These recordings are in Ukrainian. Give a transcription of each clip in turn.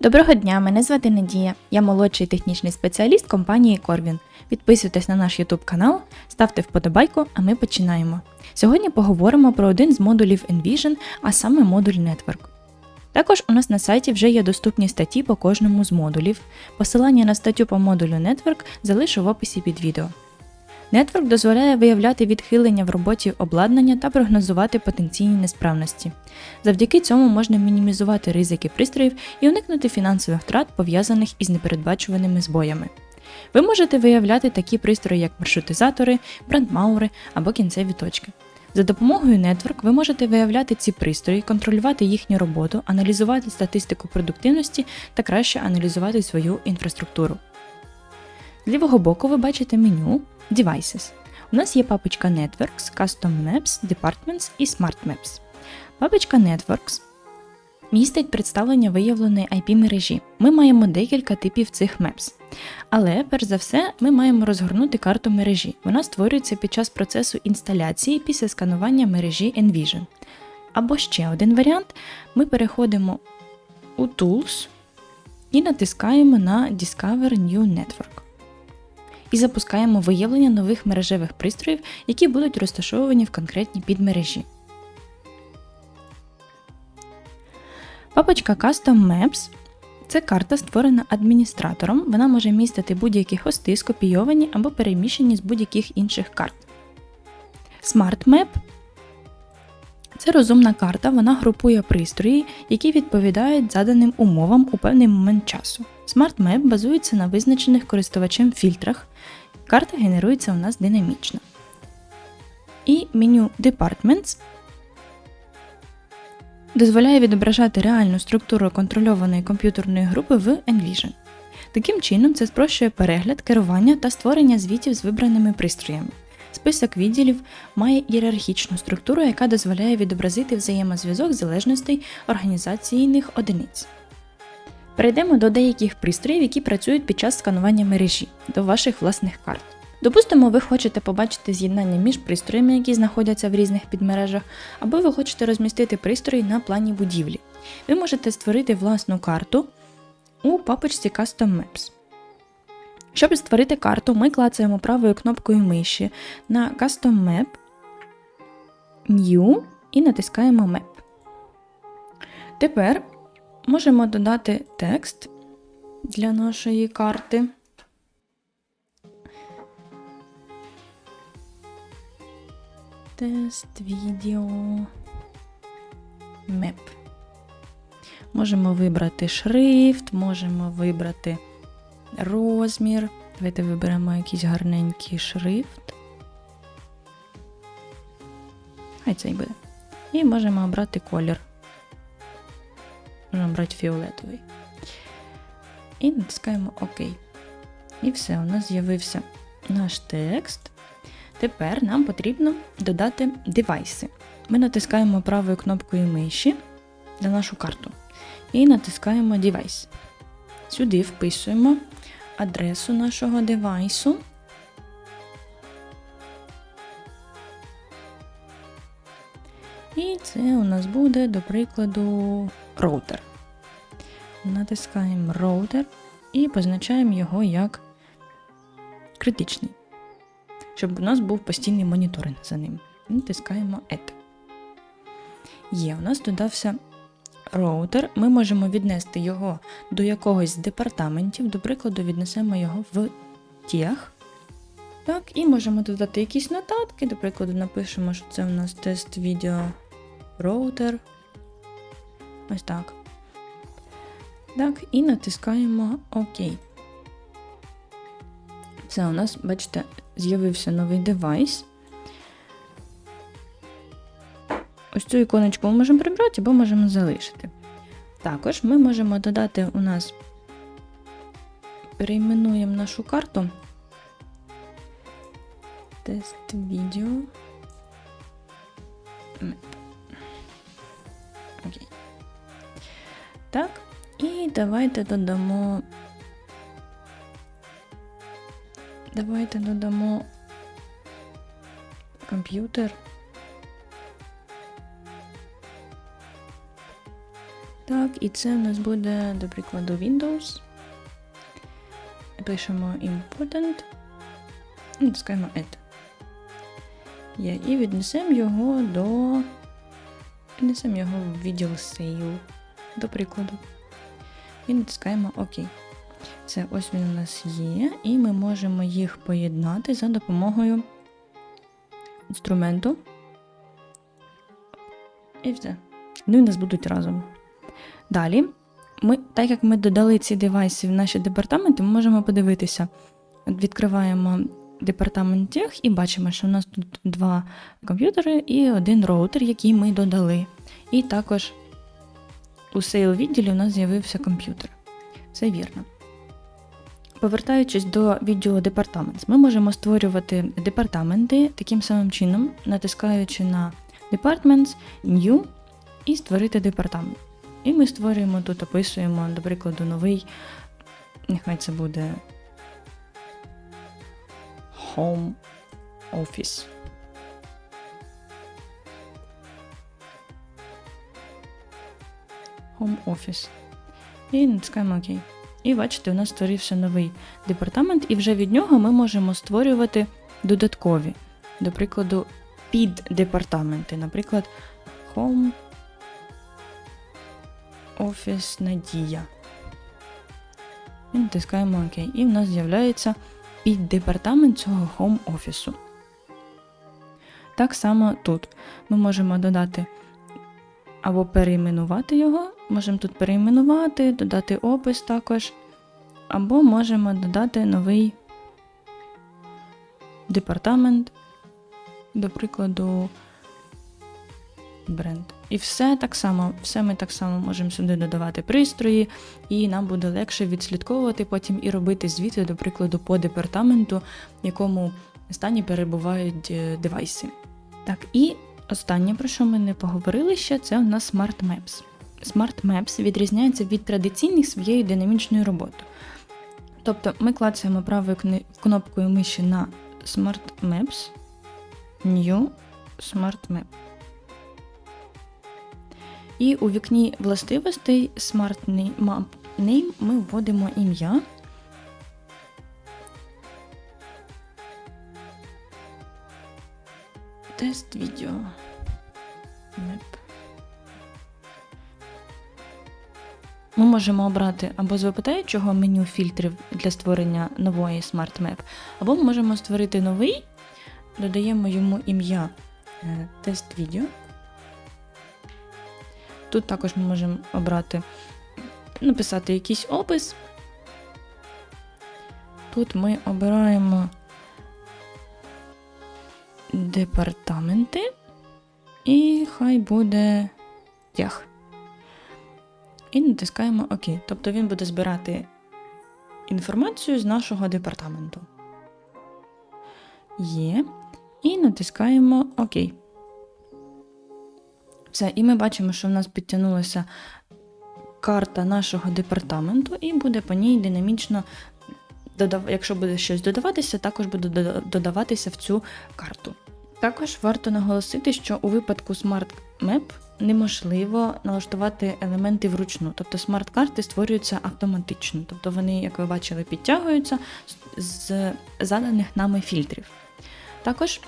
Доброго дня, мене звати Надія. Я молодший технічний спеціаліст компанії Corvin. Підписуйтесь на наш YouTube канал, ставте вподобайку, а ми починаємо. Сьогодні поговоримо про один з модулів Envision, а саме модуль Network. Також у нас на сайті вже є доступні статті по кожному з модулів. Посилання на статтю по модулю Network залишу в описі під відео. Network дозволяє виявляти відхилення в роботі обладнання та прогнозувати потенційні несправності. Завдяки цьому можна мінімізувати ризики пристроїв і уникнути фінансових втрат, пов'язаних із непередбачуваними збоями. Ви можете виявляти такі пристрої, як маршрутизатори, брандмаури або кінцеві точки. За допомогою Network ви можете виявляти ці пристрої, контролювати їхню роботу, аналізувати статистику продуктивності та краще аналізувати свою інфраструктуру. З лівого боку ви бачите меню Devices. У нас є папочка Networks, Custom Maps, Departments і Smart Maps. Папочка Networks містить представлення виявленої IP мережі. Ми маємо декілька типів цих Maps. Але, перш за все, ми маємо розгорнути карту мережі. Вона створюється під час процесу інсталяції після сканування мережі Envision. Або ще один варіант: ми переходимо у Tools і натискаємо на Discover New Network і запускаємо виявлення нових мережевих пристроїв, які будуть розташовані в конкретній підмережі. Папочка Custom Maps це карта, створена адміністратором. Вона може містити будь-які хости, скопійовані або переміщені з будь-яких інших карт. Smart Map це розумна карта, вона групує пристрої, які відповідають заданим умовам у певний момент часу. Smart Map базується на визначених користувачем фільтрах. Карта генерується у нас динамічно. І меню Departments дозволяє відображати реальну структуру контрольованої комп'ютерної групи в Envision. Таким чином, це спрощує перегляд, керування та створення звітів з вибраними пристроями. Список відділів має ієрархічну структуру, яка дозволяє відобразити взаємозв'язок залежностей організаційних одиниць. Перейдемо до деяких пристроїв, які працюють під час сканування мережі, до ваших власних карт. Допустимо, ви хочете побачити з'єднання між пристроями, які знаходяться в різних підмережах, або ви хочете розмістити пристрої на плані будівлі. Ви можете створити власну карту у папочці Custom Maps. Щоб створити карту, ми клацаємо правою кнопкою миші на Custom Map, New і натискаємо Map. Тепер можемо додати текст для нашої карти. Тест відео Map. Можемо вибрати шрифт, можемо вибрати розмір. Давайте виберемо якийсь гарненький шрифт. Хай цей буде. І можемо обрати колір. Можемо обрати фіолетовий. І натискаємо ОК. І все, у нас з'явився наш текст. Тепер нам потрібно додати девайси. Ми натискаємо правою кнопкою миші на нашу карту. І натискаємо Device. Сюди вписуємо адресу нашого девайсу. І це у нас буде, до прикладу, роутер. Натискаємо роутер і позначаємо його як критичний, щоб у нас був постійний моніторинг за ним. Натискаємо Add. Є, у нас додався роутер, ми можемо віднести його до якогось з департаментів, до прикладу, віднесемо його в тях. Так, і можемо додати якісь нотатки, до прикладу, напишемо, що це у нас тест відео роутер. Ось так. Так, і натискаємо ОК. Все, у нас, бачите, з'явився новий девайс. Ось цю іконочку ми можемо прибрати або можемо залишити. Також ми можемо додати у нас, перейменуємо нашу карту. Тест відео. Окей. Так, і давайте додамо. Давайте додамо комп'ютер. Так, і це в нас буде, до прикладу, Windows. Пишемо important. І натискаємо Add. Є. І віднесемо його до. Віднесемо його в відділ Sale, до прикладу. І натискаємо ОК. Це ось він у нас є, і ми можемо їх поєднати за допомогою інструменту. І все. Вони у нас будуть разом. Далі, ми, так як ми додали ці девайси в наші департаменти, ми можемо подивитися. Відкриваємо департамент тех і бачимо, що у нас тут два комп'ютери і один роутер, який ми додали. І також у сейл відділі у нас з'явився комп'ютер. Це вірно. Повертаючись до відділу департамент, ми можемо створювати департаменти таким самим чином, натискаючи на Departments, New і створити департамент. І ми створюємо тут, описуємо, до прикладу, новий, нехай це буде Home Office. Home Office. І натискаємо ОК. І бачите, у нас створився новий департамент, і вже від нього ми можемо створювати додаткові, до прикладу, піддепартаменти. Наприклад, Home Office Надія. І натискаємо ОК. І в нас з'являється піддепартамент цього Home офісу. Так само тут ми можемо додати або перейменувати його, можемо тут перейменувати, додати опис також, або можемо додати новий департамент, до прикладу, бренд. І все так само, все ми так само можемо сюди додавати пристрої, і нам буде легше відслідковувати потім і робити звіти, до прикладу, по департаменту, в якому стані перебувають е, девайси. Так, і останнє, про що ми не поговорили ще, це у нас Smart Maps. Smart Maps відрізняється від традиційних своєю динамічною роботою. Тобто ми клацаємо правою кнопкою миші на Smart Maps, New Smart Map. І у вікні властивостей Smart Map Name ми вводимо ім'я. Тест відео. Ми можемо обрати або з випитаючого меню фільтрів для створення нової Smart Map, або ми можемо створити новий, додаємо йому ім'я е, тест відео. Тут також ми можемо обрати, написати якийсь опис. Тут ми обираємо департаменти, і хай буде тяг. І натискаємо ОК. Тобто він буде збирати інформацію з нашого департаменту. Є. І натискаємо ОК. Все, і ми бачимо, що в нас підтягнулася карта нашого департаменту, і буде по ній динамічно якщо буде щось додаватися, також буде додаватися в цю карту. Також варто наголосити, що у випадку Smart Map неможливо налаштувати елементи вручну, тобто смарт-карти створюються автоматично, тобто вони, як ви бачили, підтягуються з заданих нами фільтрів. Також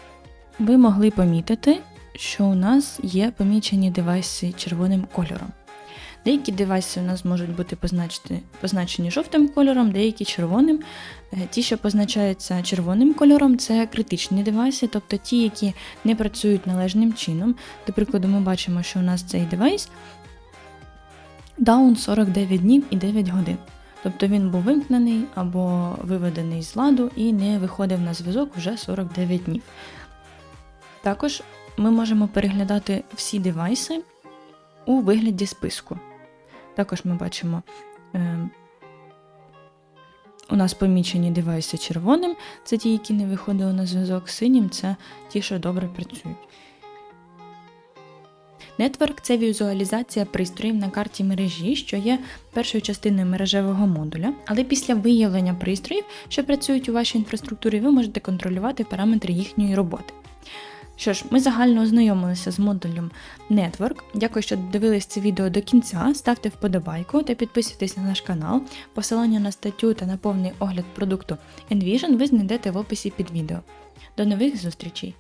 ви могли помітити, що у нас є помічені девайси червоним кольором. Деякі девайси у нас можуть бути позначені, позначені жовтим кольором, деякі червоним. Е, Ті, що позначаються червоним кольором, це критичні девайси, тобто ті, які не працюють належним чином. До прикладу, ми бачимо, що у нас цей девайс даун 49 днів і 9 годин. Тобто він був вимкнений або виведений з ладу і не виходив на зв'язок вже 49 днів. Також ми можемо переглядати всі девайси у вигляді списку. Також ми бачимо, е, у нас помічені девайси червоним, це ті, які не виходили на зв'язок, синім це ті, що добре працюють. Нетворк це візуалізація пристроїв на карті мережі, що є першою частиною мережевого модуля, але після виявлення пристроїв, що працюють у вашій інфраструктурі, ви можете контролювати параметри їхньої роботи. Що ж, ми загально ознайомилися з модулем Network. Дякую, що дивились це відео до кінця. Ставте вподобайку та підписуйтесь на наш канал. Посилання на статтю та на повний огляд продукту Envision ви знайдете в описі під відео. До нових зустрічей!